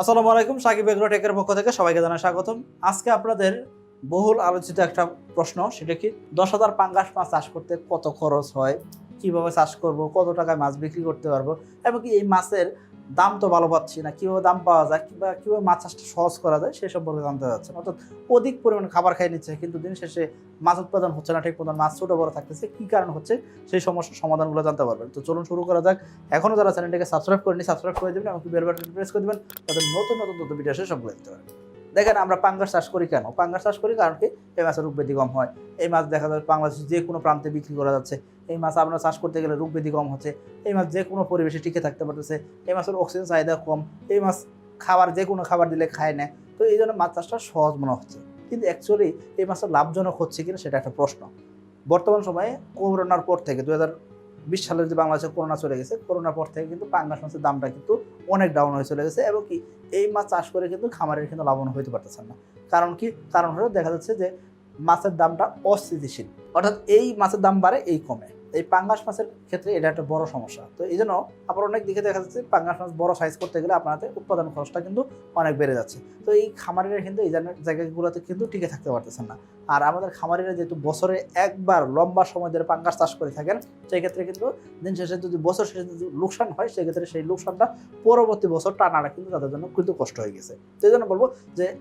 আসসালামু আলাইকুম, সাকিব এগ্রো টেকের পক্ষ থেকে সবাইকে জানাই স্বাগতম। আজকে আপনাদের বহুল আলোচিত একটা প্রশ্ন, সেটা কি, দশ হাজার পাঙ্গাস মাছ চাষ করতে কত খরচ হয়? কীভাবে চাষ করব? কত টাকায় মাছ বিক্রি করতে পারব? এবং এই মাছের দাম তো ভালো পাচ্ছি না, কীভাবে দাম পাওয়া যায়, কিংবা কীভাবে মাছ চাষটা সহজ করা যায়, সে সম্পর্কে জানতে যাচ্ছেন অর্থাৎ অধিক পরিমাণে খাবার খাই নিচ্ছে, কিন্তু দিন শেষে মাছ উৎপাদন হচ্ছে না, ঠিক মতন মাছ ছোটো বড়ো থাকতেছে, কী কারণ হচ্ছে সেই সমস্যার সমাধানগুলো জানতে পারবেন। তো চলুন শুরু করা যাক। এখনও যারা চ্যানেলটাকে সাবস্ক্রাইব করেনি সাবস্ক্রাইব করে দেবেন, আমাকে বেল বাটন প্রেস করে দেবেন, তাদের নতুন নতুন তথ্য ভিডিও আসে সবগুলো দেখতে পারেন দেখেন আমরা পাঙ্গাস চাষ করি কেন? পাঙ্গাস চাষ করি কারণ কি? এই মাছের রোগ ব্যাধি কম হয়। এই মাছ দেখা যায় বাংলাদেশের যে কোনো প্রান্তে বিক্রি করা যাচ্ছে। এই মাছ আমরা চাষ করতে গেলে রোগ ব্যাধি কম হচ্ছে। এই মাছ যে কোনো পরিবেশে টিকে থাকতে পারতেছে। এই মাছের অক্সিজেন চাহিদা কম। এই মাছ খাবার, যে কোনো খাবার দিলে খায় না। তো এই জন্য মাছ চাষটা সহজ মনে হচ্ছে। কিন্তু অ্যাকচুয়ালি এই মাছটা লাভজনক হচ্ছে কিনা সেটা একটা প্রশ্ন। বর্তমান সময়ে করোনার পর থেকে দু হাজার বিশ সালে যে বাংলাদেশে করোনা চলে গেছে করোনার পর থেকে কিন্তু পাঙ্গাস মাছের দামটা কিন্তু অনেক ডাউন হয়ে চলে গেছে এবং কি এই মাছ চাষ করে কিন্তু খামারের কিন্তু লাভবান হইতে পারতেছেন না। কারণ কি? কারণ হলো দেখা যাচ্ছে যে মাছের দামটা অস্থিতিশীল। অর্থাৎ এই মাছের দাম বাড়ে, এই কমে। এই পাঙ্গাস মাছের ক্ষেত্রে এটা একটা বড় সমস্যা। তো এই জন্য আবার অনেক দিকে দেখা যাচ্ছে পাঙ্গাস মাছ বড় সাইজ করতে গেলে আপনাদের উৎপাদন খরচটা কিন্তু অনেক বেড়ে যাচ্ছে। তো এই খামারিরা কিন্তু এই জায়গা- জায়গাগুলোতে কিন্তু টিকে থাকতে পারতেছেন না। আর আমাদের খামারিরা যেহেতু বছরে একবার লম্বা সময় ধরে পাঙ্গাস চাষ করে থাকেন সেই ক্ষেত্রে কিন্তু দিন শেষে যদি বছর শেষে যদি লোকসান হয়, সেক্ষেত্রে সেই লোকসানটা পরবর্তী বছর টানাটা কিন্তু তাদের জন্য কিন্তু কষ্ট হয়ে গেছে। তো এই জন্য বলব যে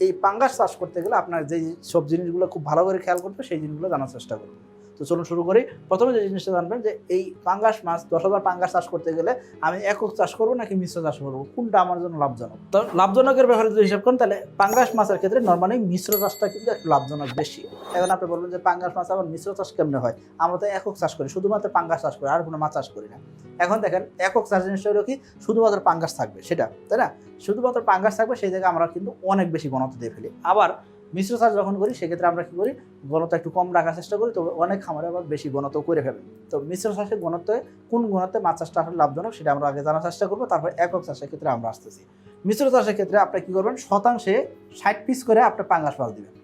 এই পাঙ্গাস চাষ করতে গেলে আপনার যে সব জিনিসগুলো খুব ভালো করে খেয়াল করবে, সেই জিনিসগুলো জানার চেষ্টা করুন। তো চলুন শুরু করি। প্রথমে যে জিনিসটা জানবেন যে এই পাঙ্গাস মাছ, দশ হাজার পাঙ্গাস চাষ করতে গেলে আমি একক চাষ করব নাকি মিশ্র চাষ করব? কোনটা আমার জন্য লাভজনক? তো লাভজনকের ব্যাপারে যদি হিসাব করেন, তাহলে পাঙ্গাস মাছের ক্ষেত্রে নর্মালি মিশ্র চাষটা কিন্তু লাভজনক বেশি। এখন আপনি বলবেন যে পাঙ্গাস মাছ আবার মিশ্র চাষ কেমনে হয়? আমরা তো একক চাষ করি, শুধুমাত্র পাঙ্গাস চাষ করি, আর কোনো মাছ চাষ করি না। এখন দেখেন, একক চাষ জিনিসটা হলো কি, শুধুমাত্র পাঙ্গাস থাকবে, সেটা, তাই না? শুধুমাত্র পাঙ্গাস থাকবে, সেই জায়গায় আমরা কিন্তু অনেক বেশি ঘনত্ব দিয়ে ফেলি। আবার মিশ্র চাষ যখন করি, সেক্ষেত্রে আমরা কি করি? ঘনত্ব একটু কম রাখার চেষ্টা করি, তবে অনেক খামারে আবার বেশি ঘনত্ব করে ফেলেন তো মিশ্র চাষের ঘনত্বে কোন ঘনত্বে মাছ চাষটা আসলে লাভজনক সেটা আমরা আগে জানার চেষ্টা করব, তারপর একক চাষের ক্ষেত্রে আমরা আসতেছি। মিশ্র চাষের ক্ষেত্রে আপনি কি করবেন? শতাংশে ষাট পিস করে আপনি পাঙ্গাস মাছ দিবেন।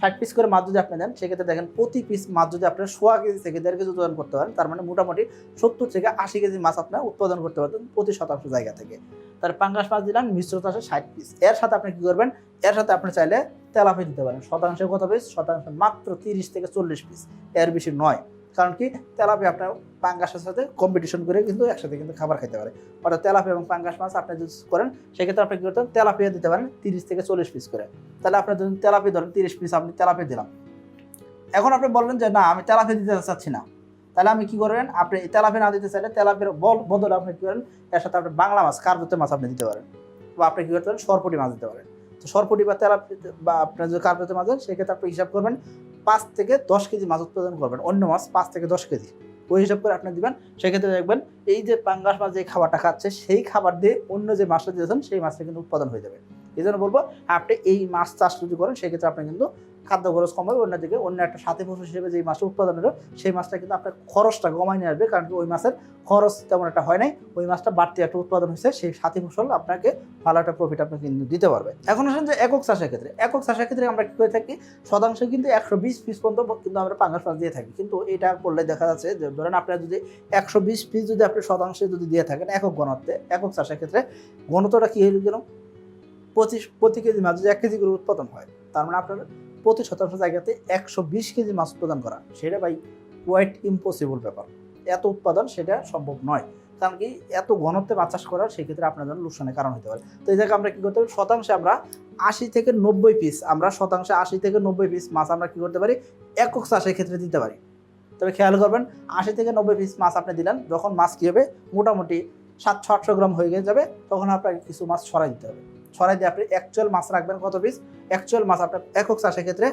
ষাট পিস করে মাছ যদি আপনি দেন সেক্ষেত্রে দেখেন প্রতি পিস মাছ যদি আপনার সোয়া কেজি থেকে দেড় কেজি উৎপাদন করতে পারেন, তার মানে মোটামুটি সত্তর থেকে আশি কেজি মাছ আপনার উৎপাদন করতে পারবেন প্রতি শতাংশ জায়গা থেকে। তার পাঙ্গাস মাছ দিলাম মিশ্র চাষে ষাট পিস এর সাথে আপনি কী করবেন, এর সাথে আপনি চাইলে তেলাপি দিতে পারেন। শতাংশে কত পিস শতাংশ মাত্র তিরিশ থেকে চল্লিশ পিস এর বেশি নয়। কারণ কি? তেলাপি আপনার পাঙ্গাসের সাথে কম্পিটিশন করে কিন্তু একসাথে কিন্তু খাবার খেতে পারে। অর্থাৎ তেলাপি এবং পাঙ্গাস মাছ আপনি যদি করেন, সেক্ষেত্রে আপনি কী করতেন তেলাপিয়া দিতে পারেন তিরিশ থেকে চল্লিশ পিস করে। তাহলে আপনি যদি তেলাপি ধরেন তিরিশ পিস, আপনি তেলাপি দিলাম। এখন আপনি বললেন যে, না, আমি তেলাপি দিতে চাচ্ছি না। তাহলে আমি কি করবেন আপনি তেলাপি না দিতে চাইলে তেলাপির বল, বদলে আপনি কি করেন? এর সাথে আপনি বাংলা মাছ কার্পতে মাছ আপনি দিতে পারেন। বা আপনি কি করতে পারেন? সরপটি মাছ দিতে পারেন। তো সরপটি বা তেলাপি বা আপনার যদি কার্পতে মাছ দেন সেক্ষেত্রে আপনি হিসাব করবেন পাঁচ থেকে দশ কেজি মাছ উৎপাদন করবেন। অন্য মাছ পাঁচ থেকে দশ কেজি। ওই হিসাব করে আপনি দিবেন। সেক্ষেত্রে দেখবেন এই যে পাঙ্গাস মাছ যে খাবারটা খাচ্ছে, সেই খাবার দিয়ে অন্য যে মাছটা দিয়েছেন, সেই মাছটা কিন্তু উৎপাদন হয়ে যাবে। এই জন্য বলব, আপনি এই মাছ চাষ যদি করেন, সেক্ষেত্রে আপনি কিন্তু খাদ্য খরচ কম হবে অন্যদিকে অন্য একটা সাথী ফসল হিসেবে যে মাছটা উৎপাদন হলো, সেই মাছটা কিন্তু আপনার খরচটা কমাই নিয়ে আসবে, কারণ ওই মাছের খরচ তেমন একটা হয় নাই, ওই মাছটা বাড়তি একটা উৎপাদন হয়েছে, সেই সাথী ফসল আপনাকে ভালো একটা প্রফিট আপনাকে কিন্তু দিতে পারবে। এখন আসেন যে একক চাষের ক্ষেত্রে, একক চাষের ক্ষেত্রে আমরা কী করে থাকি, শতাংশে কিন্তু একশো বিশ পিস পর্যন্ত কিন্তু আমরা পাঙ্গাস মাছ দিয়ে থাকি, কিন্তু এটা করলে দেখা যাচ্ছে যে ধরেন আপনার যদি একশো বিশ পিস যদি আপনি শতাংশে যদি দিয়ে থাকেন, একক ঘনত্বে একক চাষের ক্ষেত্রে ঘনত্বটা কী হয়ে গেল পঁচিশ, প্রতি কেজি মাছ যদি এক কেজি করে উৎপাদন হয়, তার মানে আপনার প্রতি শতাংশ জায়গাতে একশো বিশ কেজি মাছ উৎপাদন করা। সেটা ভাই কোয়াইট ইম্পসিবল ব্যাপার। এত উৎপাদন সেটা সম্ভব নয়। কারণ কি এত ঘনত্বে মাছ চাষ করা সেক্ষেত্রে আপনার জন্য লোকসানের কারণ হতে পারে। তো এই জায়গায় আমরা কী করতে পারি? শতাংশে আমরা আশি থেকে নব্বই পিস আমরা শতাংশে আশি থেকে নব্বই পিস মাছ আমরা কী করতে পারি? একক চাষের ক্ষেত্রে দিতে পারি। তবে খেয়াল করবেন, আশি থেকে নব্বই পিস মাছ আপনি দিলেন, যখন মাছ কী হবে? মোটামুটি সাতশো আটশো গ্রাম হয়ে গিয়ে যাবে, তখন আপনাকে কিছু মাছ ছড়াই দিতে হবে। ছড়াই দিয়ে আপনি অ্যাকচুয়াল মাছ রাখবেন কত পিস অ্যাকচুয়াল মাছ আপনার একক চাষের ক্ষেত্রে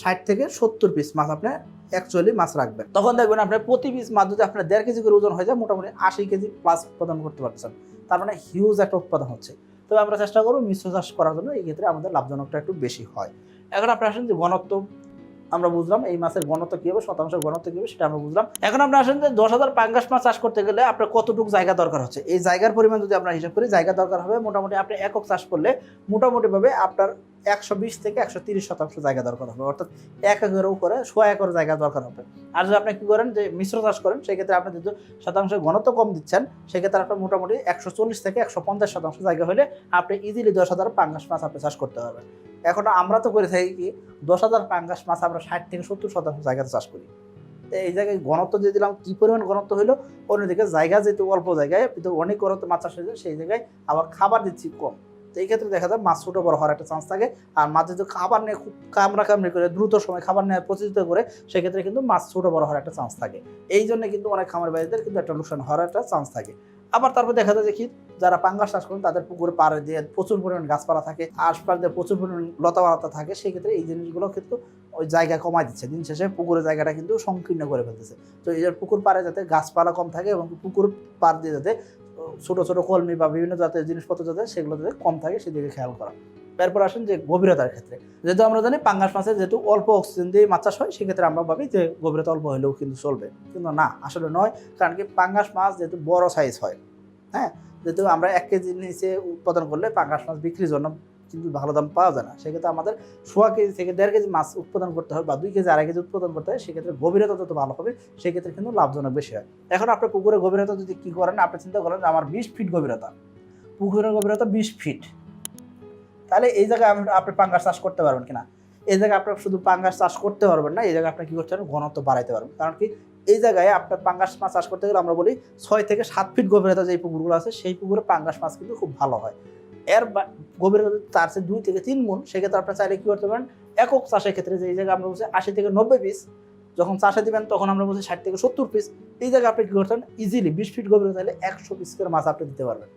ষাট থেকে সত্তর পিস মাছ আপনি অ্যাকচুয়ালি মাছ রাখবেন। তখন দেখবেন আপনার প্রতি পিস মাছ যদি আপনার দেড় কেজি করে ওজন হয়ে যায়, মোটামুটি আশি কেজি প্লাস উৎপাদন করতে পারছেন তার মানে হিউজ একটা উৎপাদন হচ্ছে। তবে আমরা চেষ্টা করব মিশ্র চাষ করার জন্য এই ক্ষেত্রে আমাদের লাভজনকটা একটু বেশি হয়। এখন আপনি আসেন যে ঘনত্ব আমরা বুঝলাম এই মাছের ঘনত্ব কী হবে শতাংশ ঘনত্ব কী হবে, সেটা আমরা বুঝলাম। এখন আপনি আসেন যে দশ হাজার পাঙ্গাস মাছ চাষ করতে গেলে আপনার কতটুকু জায়গা দরকার হচ্ছে? এই জায়গার পরিমাণ যদি আমরা হিসাব করি, জায়গা দরকার হবে মোটামুটি আপনি একক চাষ করলে মোটামুটিভাবে আপনার একশো বিশ থেকে একশো তিরিশ শতাংশ জায়গা দরকার হবে। অর্থাৎ এক একরের উপরে সোয়া একর জায়গা দরকার হবে। আর যদি আপনি কি করেন যে মিশ্র চাষ করেন, সেক্ষেত্রে আপনি যদি শতাংশ ঘনত্ব কম দিচ্ছেন, সেক্ষেত্রে আপনার মোটামুটি একশো চল্লিশ থেকে একশো পঞ্চাশ শতাংশ জায়গা হলে আপনি ইজিলি দশ হাজার পাঙ্গাস মাছ আপনি চাষ করতে পারবেন। এখন আমরা তো করে থাকি কি, দশ হাজার পাঙ্গাস মাছ আমরা ষাট থেকে সত্তর শতাংশ জায়গাতে চাষ করি। এই জায়গায় ঘনত্ব দিয়ে দিলাম, কি পরিমাণ ঘনত্ব হলো অন্যদিকে জায়গা যেহেতু অল্প জায়গায়, কিন্তু অনেক ঘনত্ব মাছ চাষ হয়েছে সেই জায়গায় আবার খাবার দিচ্ছি কম। তো এই ক্ষেত্রে দেখা যায় মাছ ছোটো বড় হওয়ার একটা চান্স থাকে। আর মাছ যদি খাবার নিয়ে খুব কামড়া কামড়ি করে, দ্রুত সময় খাবার নেওয়ার প্রচেষ্টা করে, সেক্ষেত্রে কিন্তু মাছ ছোটো বড় হওয়ার একটা চান্স থাকে। এই জন্য কিন্তু অনেক খামার বাড়িদের কিন্তু একটা লোকসান হওয়ার একটা চান্স থাকে। আবার তারপর দেখা যায় যে কি, যারা পাঙ্গাস চাষ করেন, তাদের পুকুরে পাড়ে দিয়ে প্রচুর পরিমাণ গাছপালা থাকে আশপাশ দিয়ে প্রচুর পরিমাণ লতাপাতা থাকে সেই ক্ষেত্রে এই জিনিসগুলো কিন্তু ওই জায়গা কমায় দিচ্ছে। দিন শেষে পুকুরের জায়গাটা কিন্তু সংকীর্ণ করে ফেলতেছে। তো এই পুকুর পাড়ে যাতে গাছপালা কম থাকে এবং পুকুর পাড় দিয়ে যাতে ছোট ছোট কলমি বা বিভিন্ন জাতের জিনিসপত্র যাতে সেগুলো যাতে কম থাকে সেদিকে খেয়াল করা। তারপর আসেন যে গভীরতার ক্ষেত্রে। যেহেতু আমরা জানি পাঙ্গাস মাছের যেহেতু অল্প অক্সিজেন দিয়ে মাছ চাষ হয়, সেক্ষেত্রে আমরা ভাবি যে গভীরতা অল্প হলেও কিন্তু চলবে। কিন্তু না, আসলে নয়। কারণ কি পাঙ্গাস মাছ যেহেতু বড় সাইজ হয় হ্যাঁ? যেহেতু আমরা এক কেজি নিচে উৎপাদন করলে পাঙ্গাস মাছ বিক্রির জন্য কিন্তু ভালো দাম পাওয়া যায় না। সেক্ষেত্রে আমাদের সোয়া কেজি থেকে দেড় কেজি মাছ উৎপাদন করতে হয় বা দুই কেজি, আড়াই কেজি উৎপাদন করতে হয়। সেক্ষেত্রে গভীরতা যত ভালো হবে, সেক্ষেত্রে কিন্তু লাভজনক বেশি হয়। এখন আপনার পুকুরের গভীরতা যদি কী করেন, আপনি চিন্তা করেন আমার বিশ ফিট গভীরতা। পুকুরের গভীরতা বিশ ফিট তাহলে এই জায়গায় আপনি পাঙ্গাস চাষ করতে পারবেন কিনা? এই জায়গায় আপনার শুধু পাঙ্গাস চাষ করতে পারবেন না, এই জায়গায় আপনি কী করতে পারবেন? ঘনত্ব বাড়াইতে পারবেন। কারণ কি, এই জায়গায় আপনার পাঙ্গাস মাছ চাষ করতে গেলে আমরা বলি ছয় থেকে সাত ফিট গভীরতা যে পুকুরগুলো আছে, সেই পুকুরে পাঙ্গাস মাছ কিন্তু খুব ভালো হয়। এর গভীরতা তার চেয়ে দুই থেকে তিন গুণ, সেক্ষেত্রে আপনার চাইলে কী করতে পারেন, একক চাষের ক্ষেত্রে যে জায়গায় আমরা বলছি আশি থেকে নব্বই পিস যখন চাষে দিবেন তখন আমরা বলছি ষাট থেকে সত্তর পিস এই জায়গায় আপনি কী করতেন ইজিলি বিশ ফিট গভীরতা হলে একশো পিস করে মাছ আপনি দিতে পারবেন।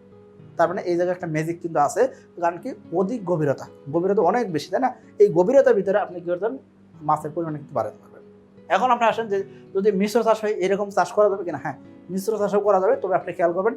তার মানে এই জায়গায় একটা ম্যাজিক কিন্তু আছে, কারণ কি অধিক গভীরতা গভীরতা অনেক বেশি, তাই না? এই গভীরতার ভিতরে আপনি কী করতেন মাছের পরিমাণ কিন্তু বাড়াতে পারবেন। এখন আপনি আসেন যে যদি মিশ্র চাষ হয়, এরকম চাষ করা যাবে কিনা? হ্যাঁ মিশ্র চাষও করা যাবে, তবে আপনি খেয়াল করবেন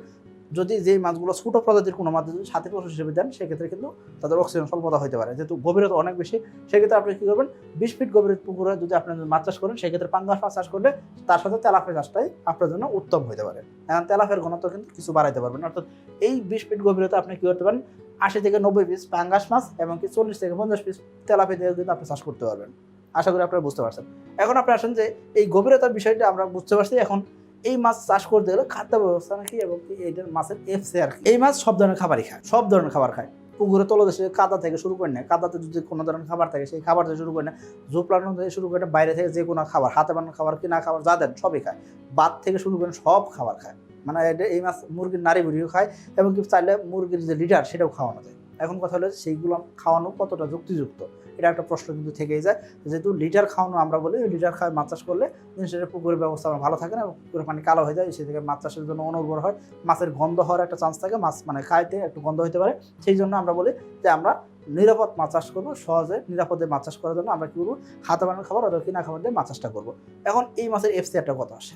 যদি যে মাছগুলো ছোট প্রজাতির কোনো মাছ যদি সাথে পশু হিসেবে দেন, সেক্ষেত্রে কিন্তু তাদের অক্সিজেন স্বল্পতা হতে পারে। যেহেতু গভীরতা অনেক বেশি, সেক্ষেত্রে আপনি কী করবেন? বিশ ফিট গভীর পুকুরে যদি আপনি মাছ চাষ করেন, সেক্ষেত্রে পাঙ্গাস মাছ চাষ করলে তার সাথে তেলাফের চাষটাই আপনার জন্য উত্তম হতে পারে। এখন তেলাফের ঘনত্ব কিন্তু কিছু বাড়াইতে পারবেন অর্থাৎ এই বিশ ফিট গভীরতা আপনি কী করতে পারেন? আশি থেকে নব্বই পিস পাঙ্গাস মাছ এবং কি চল্লিশ থেকে পঞ্চাশ পিস তেলাপি দিয়ে কিন্তু আপনি চাষ করতে পারবেন। আশা করি আপনারা বুঝতে পারছেন। এখন আপনি আসেন যে এই গভীরতার বিষয়টা আমরা বুঝতে পারছি। এখন এই মাছ চাষ করতে গেলে খাদ্য ব্যবস্থা নাকি এবং এইটার মাছের এফসি আর। এই মাছ সব ধরনের খাবারই খায়, সব ধরনের খাবার খায়। পুকুরে তলদেশে কাদা থেকে শুরু করে নেয়, কাদাতে যদি কোনো ধরনের খাবার থাকে সেই খাবার থেকে শুরু করে নেয় জোপলানো থেকে শুরু করে বাইরে থেকে যে কোনো খাবার, হাতে বানানো খাবার, কিনা খাবার, যা দেন সবই খায়। বাদ থেকে শুরু করে সব খাবার খায়। মানে এই মাছ মুরগির নারী বুড়িও খায় এবং কি চাইলে মুরগির যে লিডার সেটাও খাওয়ানো যায়। এখন কথা হলো সেইগুলো খাওয়ানো কতটা যুক্তিযুক্ত? এটা একটা প্রশ্ন কিন্তু থেকেই যায়। যেহেতু লিটার খাওয়ানো আমরা বলি, লিটার খাওয়ায় মাছ চাষ করলে জিনিসের পুকুরের ব্যবস্থা আমার ভালো থাকে না পুকুরের পানি কালো হয়ে যায় সে থেকে মাছ চাষের জন্য অনুর্বর হয়। মাছের গন্ধ হওয়ার একটা চান্স থাকে, মাছ মানে খাইতে একটু গন্ধ হতে পারে। সেই জন্য আমরা বলি যে আমরা নিরাপদ মাছ চাষ করব, সহজে নিরাপদে মাছ চাষ করার জন্য আমরা কী করব? হাতে বানানো খাবার অথবা কিনা খাবার দিয়ে মাছ চাষটা করব। এখন এই মাছের এফসিআরটা কত আসে?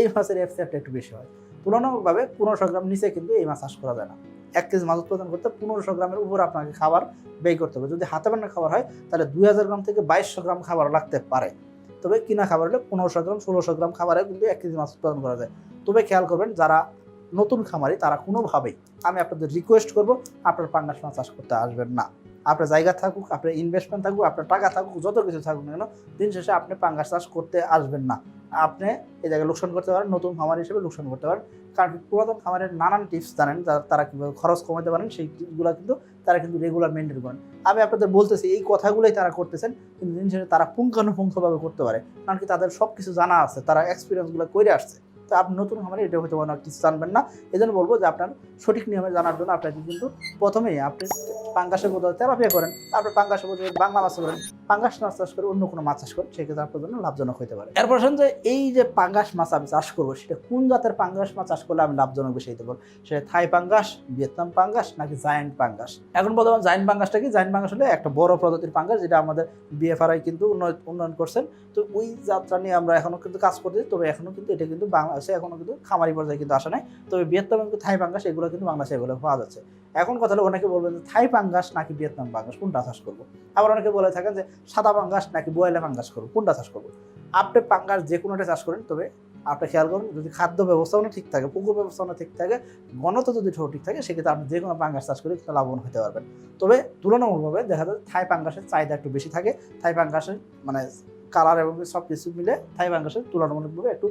এই মাছের এফসিআরটা একটু বেশি হয়। তুলনামূলকভাবে পনেরোশো গ্রাম নিচে কিন্তু এই মাছ চাষ করা যায় না। এক কেজি মাছ উৎপাদন করতে পনেরোশো গ্রামের উপর আপনাকে খাবার ব্যয় করতে হবে। যদি হাতে বানানো খাবার হয়, তাহলে দুই হাজার গ্রাম থেকে বাইশশো গ্রাম খাবার লাগতে পারে। তবে কিনা খাবার হলে পনেরোশো গ্রাম, ষোলোশো গ্রাম খাবারে কিন্তু এক কেজি মাছ উৎপাদন করা যায়। তবে খেয়াল করবেন, যারা নতুন খামারি, তারা কোনোভাবেই, আমি আপনাদের রিকোয়েস্ট করব, আপনার পাঙ্গাস মাছ চাষ করতে আসবেন না। আপনার জায়গা থাকুক, আপনার ইনভেস্টমেন্ট থাকুক, আপনার টাকা থাকুক, যত কিছু থাকুক না কেন, দিন শেষে আপনি পাঙ্গাস চাষ করতে আসবেন না। আপনি এই জায়গায় লোকসান করতে পারেন, নতুন খামার হিসেবে লোকসান করতে পারেন। কারণ পুরাতন খামারের নানান টিপস জানেন তারা কীভাবে খরচ কমাতে পারেন, সেই টিপসগুলো কিন্তু তারা কিন্তু রেগুলার মেনটেন করেন। আমি আপনাদের বলতেছি, এই কথাগুলোই তারা করতেছেন, কিন্তু দিন তারা পুঙ্খানুপুঙ্খভাবে করতে পারে। কারণ কি তাদের সব কিছু জানা আছে, তারা এক্সপিরিয়েন্সগুলো করে আসছে। তো আপনি নতুন খামারে এটা হয়তো অনেক কিছু জানবেন না। এই জন্য বলব যে আপনার সঠিক নিয়মে জানার জন্য আপনাকে কিন্তু প্রথমেই আপনি পাঙ্গাসের বদলে তেলাপিয়া করেন, তারপর পাঙ্গাসের বদলে বাংলা মাছ করেন পাঙ্গাস মাছ চাষ করে অন্য কোনো মাছ চাষ করেন সেক্ষেত্রে আপনার জন্য লাভজনক হতে পারে। এরপর আসেন যে এই যে পাঙ্গাস মাছ আমি চাষ করব, সেটা কোন জাতের পাঙ্গাস মাছ চাষ করলে আমি লাভজনক বেশি হতে পারব? সেটা থাই পাঙ্গাস, ভিয়েতনাম পাঙ্গাস নাকি জায়েন্ট পাঙ্গাস? এখন বর্তমানে জায়েন্ট পাঙ্গাসটা কি? জায়েন্ট পাঙ্গাস হলে একটা বড় প্রজাতির পাঙ্গাস যেটা আমাদের বিএফআরআই কিন্তু উন্নয়ন উন্নয়ন করছেন। তো ওই যাত্রা নিয়ে আমরা এখনও কিন্তু কাজ করতেছি, তবে এখনও কিন্তু এটা কিন্তু বাংলাদেশে এখনও কিন্তু খামারি পর্যায়ে কিন্তু আসা নাই। তবে ভিয়েতনাম এবং থাই পাঙ্গাস, এগুলো কিন্তু বাংলাদেশে এগুলো পাওয়া যাচ্ছে। এখন কথা হলো অনেকে বলবেন যে থাই পাঙ্গাস নাকি ভিয়েতনাম পাঙ্গাস, কোনটা চাষ করব? আবার অনেকে বলে থাকেন যে সাদা পাঙ্গাস নাকি বয়লা পাঙ্গাস করব, কোনটা চাষ করব? আপনি পাঙ্গাস যে কোনোটা চাষ করেন, তবে আপনি খেয়াল করুন, যদি খাদ্য ব্যবস্থাপনা ঠিক থাকে, পুকুর ব্যবস্থাপনা ঠিক থাকে গণত যদি ঠিক থাকে, সেক্ষেত্রে আপনি যে কোনো পাঙ্গাস চাষ করে কিন্তু লাভবান হতে পারবেন। তবে তুলনামূলকভাবে দেখা যায় থাই পাঙ্গাসের চাহিদা একটু বেশি থাকে। থাই পাঙ্গাসের মানে কালার এবং সব কিছু মিলে থাই পাঙ্গাসের তুলনামূলকভাবে একটু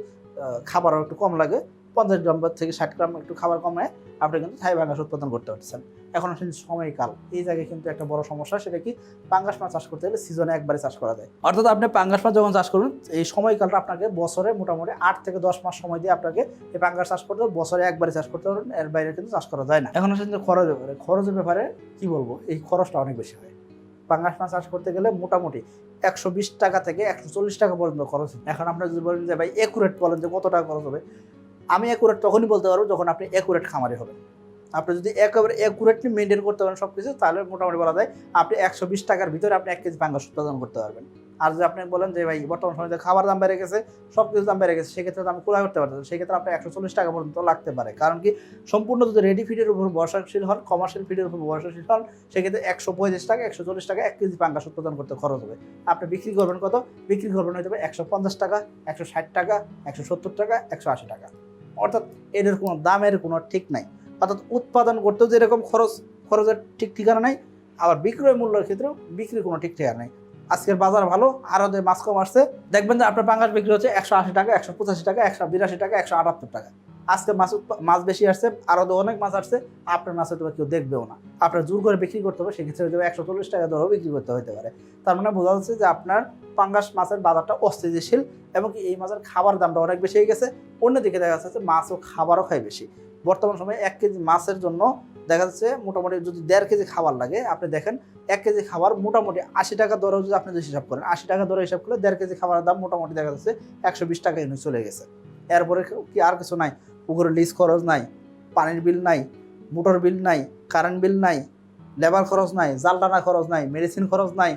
খাবারও একটু কম লাগে। পঞ্চাশ গ্রাম থেকে ষাট গ্রাম একটু খাবার কমে আপনি কিন্তু থাই পাঙ্গাস উৎপাদন করতে পারছেন এখন আসলে সময়কাল। এই জায়গায় কিন্তু একটা বড় সমস্যা, সেটা কি? পাঙ্গাস মাছ চাষ করতে গেলে সিজনে একবারে চাষ করা যায়। অর্থাৎ আপনি পাঙ্গাস মাছ যখন চাষ করবেন, এই সময়কালটা আপনাকে বছরে মোটামুটি আট থেকে দশ মাস সময় দিয়ে আপনাকে এই পাঙ্গাস চাষ করতে বছরে একবারে চাষ করতে পারবেন, এর বাইরে কিন্তু চাষ করা যায় না। এখন আসলে যে খরচের ব্যাপারে খরচের ব্যাপারে কি বলব? এই খরচটা অনেক বেশি হয়। পাঙ্গাস মাছ চাষ করতে গেলে মোটামুটি একশো বিশ টাকা থেকে একশো চল্লিশ টাকা পর্যন্ত খরচ। এখন আপনারা যদি বলেন যে, ভাই একুরেট বলেন যে কত টাকা খরচ হবে আমি একুরেট তখনই বলতে পারব যখন আপনি একুরেট খামারে হবেন আপনি যদি একেবারে একুরেটলি মেনটেন করতে পারেন সব কিছু তাহলে মোটামুটি বলা যায় আপনি একশো বিশ টাকার ভিতরে আপনি এক কেজি পাঙ্গাস উৎপাদন করতে পারবেন। আর যদি আপনি বলেন যে, ভাই, বর্তমান সময়ে খাবার দাম বেড়ে গেছে সব কিছু দাম বেড়ে গেছে, সেক্ষেত্রে আমি খোলা করতে পারতেন সেক্ষেত্রে আপনার একশো চল্লিশ টাকা পর্যন্ত লাগতে পারে। কারণ কি, সম্পূর্ণ যদি রেডি ফিডের উপর বর্ষাশীল হন কমার্শিয়াল ফিডের উপর বর্ষাশীল হন, সেক্ষেত্রে একশো পঁয়ত্রিশ টাকা, একশো চল্লিশ টাকা, এক কেজি পাঙ্গাস উৎপাদন করতে খরচ হবে। আপনি বিক্রি করবেন কত? বিক্রি করবেন হয়তো একশো পঞ্চাশ টাকা, একশো ষাট টাকা, একশো সত্তর টাকা, একশো আশি টাকা। অর্থাৎ এদের কোনো দামের কোনো ঠিক নাই। অর্থাৎ উৎপাদন করতেও যেরকম খরচ, খরচের ঠিক ঠিকানা নেই, আবার বিক্রয় মূল্যের ক্ষেত্রেও বিক্রির কোনো ঠিক ঠিকানা নেই। আজকের বাজার ভালো, আরও যে মাছ কম আসছে, দেখবেন যে আপনার পাঙ্গাস বিক্রি হচ্ছে একশো আশি টাকা, একশো পঁচাশি টাকা, একশো বিরাশি টাকা, একশো আটাত্তর টাকা। আজকে মাছ মাছ বেশি আসছে, আরও অনেক মাছ আসছে, আপনার মাছ হয়তো কেউ দেখবেও না। আপনার জোর করে বিক্রি করতে হবে, সেক্ষেত্রে হয়তো একশো চল্লিশ টাকা দরেও বিক্রি করতে হতে পারে। তার মানে বোঝা যাচ্ছে যে আপনার পাঙ্গাস মাছের বাজারটা অস্থিতিশীল এবং এই মাছের খাবার দামটা অনেক বেশি হয়ে গেছে। অন্যদিকে দেখা যাচ্ছে মাছ ও খাবারও খায় বেশি। বর্তমান সময়ে এক কেজি মাছের জন্য দেখা যাচ্ছে মোটামুটি যদি দেড় কেজি খাবার লাগে, আপনি দেখেন এক কেজি খাবার মোটামুটি আশি টাকা দরেও যদি আপনি যদি হিসাব করেন, আশি টাকা দরে হিসাব করলে দেড় কেজি খাবারের দাম মোটামুটি দেখা যাচ্ছে একশো বিশ টাকা এনে চলে গেছে। এরপরে কি আর কিছু নাই পুকুরের লিজ খরচ নাই, পানির বিল নাই, মোটর বিল নাই কারেন্ট বিল নাই লেবার খরচ নাই, জাল টানা খরচ নাই মেডিসিন খরচ নাই,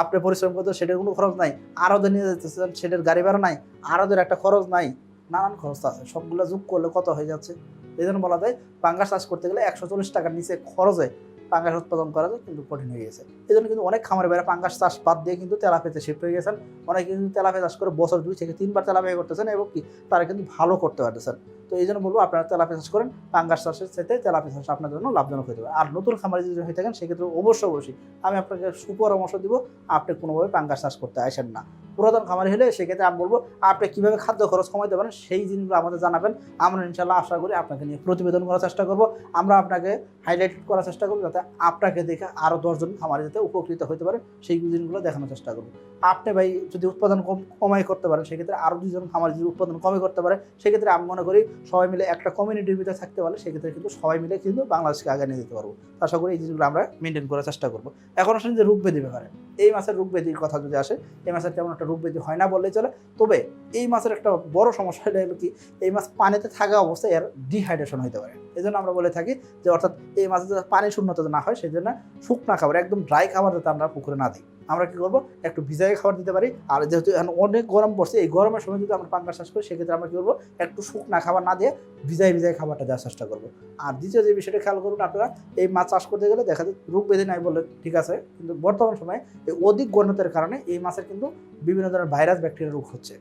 আপনি পরিশ্রম করতে সেটার কোনো খরচ নাই আরও নিয়ে যেতেছেন সেটার গাড়ি ভাড়া নাই, আরোদের একটা খরচ নাই, নানান খরচ আছে, সবগুলো যোগ করলে কত হয়ে যাচ্ছে? এই জন্য বলা যায়, পাঙ্গাস চাষ করতে গেলে একশো চল্লিশ টাকার নিচে খরচে পাঙ্গাস উৎপাদন করা কিন্তু কঠিন হয়ে গেছে। এই জন্য কিন্তু অনেক খামারে বাইরে পাঙ্গাস চাষ বাদ দিয়ে কিন্তু তেলাপিয়াতে শিফট হয়ে গেছেন। অনেকে কিন্তু তেলাপিয়া চাষ করে বছর দুই থেকে তিনবার তেলাপিয়া করতেছেন এবং কি তারা কিন্তু ভালো করতে পারতেছেন। তো এই জন্য বলব আপনারা তেলাপিয়া চাষ করেন, পাঙ্গাস চাষের সাথে তেলাপিয়া চাষ আপনার জন্য লাভজনক হতে পারে আর নতুন খামারে যদি হয়ে থাকেন, সেক্ষেত্রে অবশ্যই অবশ্যই আমি আপনাকে সুপরামর্শ দিব, আপনি কোনোভাবে পাঙ্গাস চাষ করতে আসেন না। পুরাতন খামারি হলে সেক্ষেত্রে আমি বলব, আপনি কীভাবে খাদ্য খরচ কমাইতে পারেন সেই জিনিসগুলো আমাদের জানাবেন। আমরা ইনশাল্লাহ আশা করি আপনাকে নিয়ে প্রতিবেদন করার চেষ্টা করব। আমরা আপনাকে হাইলাইট করার চেষ্টা করব যাতে আপনাকে দেখে আরও দশজন খামারি যাতে উপকৃত হতে পারে সেই জিনিসগুলো দেখানোর চেষ্টা করব। আপনি ভাই যদি উৎপাদন কম, কমাই করতে পারেন, সেক্ষেত্রে আরও দুজন খামারি যদি উৎপাদন কমই করতে পারে, সেক্ষেত্রে আমি মনে করি সবাই মিলে একটা কমিউনিটির ভিতরে থাকতে পারলে সেক্ষেত্রে কিন্তু সবাই মিলে কিন্তু বাংলাদেশকে আগে নিয়ে যেতে পারব। আশা করি এই জিনিসগুলো আমরা মেনটেন করার চেষ্টা করব। এখন আসলে যে রূপবেদি ব্যাপারে। এই মাছের রূপবেদির কথা যদি আসে, এই মাছের তেমন একটা রূপবেদি হয় না বললেই চলে। তবে এই মাছের একটা বড় সমস্যা হলো কি, এই মাছ পানিতে থাকা অবস্থায় এর ডিহাইড্রেশন হতে পারে। এই জন্য আমরা বলে থাকি যে অর্থাৎ এই মাছের যাতে পানি শূন্যতা না হয় সেই জন্য শুকনা খাবার, একদম ড্রাই খাবার যাতে আমরা পুকুরে না দিই। আমরা কি করব? একটু ভিজাই খাবার দিতে পারি। আর যেহেতু এখন অনেক গরম পড়ছে, এই গরমের সময় যদি আমরা পাঙ্গাস চাষ করি, সেক্ষেত্রে আমরা কী করব? একটু শুকনা খাবার না দিয়ে ভিজাই ভিজাই খাবারটা দেওয়ার চেষ্টা করব। আর দ্বিতীয় যে বিষয়টা খেয়াল করুন আপনারা, এই মাছ চাষ করতে গেলে দেখা যায় রোগ বেঁধে নাই বলে ঠিক আছে, কিন্তু বর্তমান সময়ে এই অধিক গণতের কারণে এই মাছের কিন্তু বিভিন্ন ধরনের ভাইরাস, ব্যাকটেরিয়া রোগ হচ্ছে।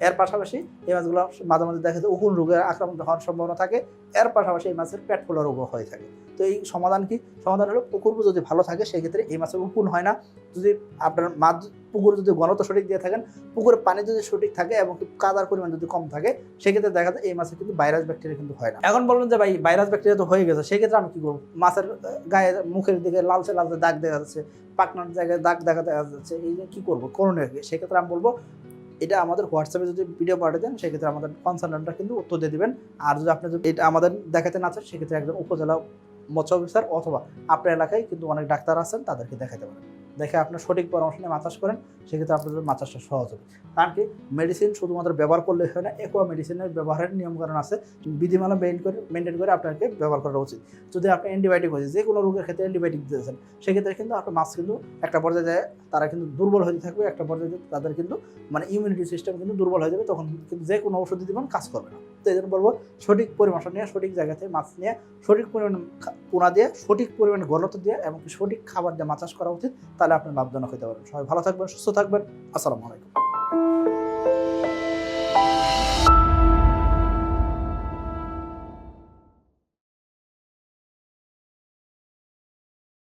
এর পাশাপাশি এই মাছগুলো মাঝে মাঝে দেখা যায় উকুন রোগের আক্রান্ত হওয়ার সম্ভাবনা থাকে। এর পাশাপাশি এই মাছের পেট ফোলা রোগও হয়ে থাকে। তো এই সমাধান কি? সমাধান হলো পুকুর যদি ভালো থাকে, সেক্ষেত্রে এই মাছের উকুন হয় না। যদি আপনার মাছ, পুকুর যদি ঘনত্ব সঠিক দিয়ে থাকেন, পুকুরের পানি যদি সঠিক থাকে এবং কাদার পরিমাণ যদি কম থাকে, সেক্ষেত্রে দেখা যায় এই মাছের কিন্তু ভাইরাস ব্যাকটেরিয়া কিন্তু হয় না। এখন বলবেন যে ভাই, ভাইরাস ব্যাকটেরিয়া তো হয়ে গেছে, সেক্ষেত্রে আমি কি করব? মাছের গায়ে মুখের দিকে লালচে লালচে দাগ দেখা যাচ্ছে, পাকনার জায়গায় দাগ দেখা দেখা যাচ্ছে, এই কী করব? করণীয় সেক্ষেত্রে আমি বলব এটা আমাদের হোয়াটসঅ্যাপে যদি ভিডিও পাঠাতেন সেক্ষেত্রে আমাদের কনসালটেন্টরা কিন্তু উত্তর দিয়ে দেবেন। আর যদি আপনি যদি এটা আমাদের দেখাতে না চান, সেক্ষেত্রে একজন উপজেলা মৎস্য অফিসার অথবা আপনার এলাকায় কিন্তু অনেক ডাক্তার আছেন, তাদেরকে দেখাতে পারেন। দেখে আপনার সঠিক পরামর্শ নিয়ে চাষ করেন, সেক্ষেত্রে আপনাদের চাষটা সহজ হবে। কারণ কি মেডিসিন শুধুমাত্র ব্যবহার করলে হয় না একোয়া মেডিসিনের ব্যবহারের নিয়মকানুন আছে। বিধিমালা মেইন করে মেনটেন করে আপনাকে ব্যবহার করা উচিত। যদি আপনি অ্যান্টিবায়োটিক হয়েছে যে কোনো রোগের ক্ষেত্রে অ্যান্টিবায়োটিক দিয়েছেন সেক্ষেত্রে কিন্তু আপনার মাছ কিন্তু একটা পর্যায়ে যায়, তারা কিন্তু দুর্বল হয়ে থাকবে, একটা পর্যায়ে তাদের কিন্তু মানে ইমিউনিটি সিস্টেম কিন্তু দুর্বল হয়ে যাবে, তখন কিন্তু যে কোনো ওষুধ দিবেন কাজ করবে না। তো এই জন্য বলব, সঠিক পরিমাণ নিয়ে, সঠিক জায়গা থেকে মাছ নিয়ে, সঠিক পরিমাণ পোনা দিয়ে, সঠিক পরিমাণ ঘনত্ব দিয়ে, এবং সঠিক খাবার দিয়ে মাছ করা উচিত। তাহলে আপনি লাভজনক হতে পারবেন। সবাই ভালো থাকবেন সুস্থ থাকবেন। আসসালামু আলাইকুম।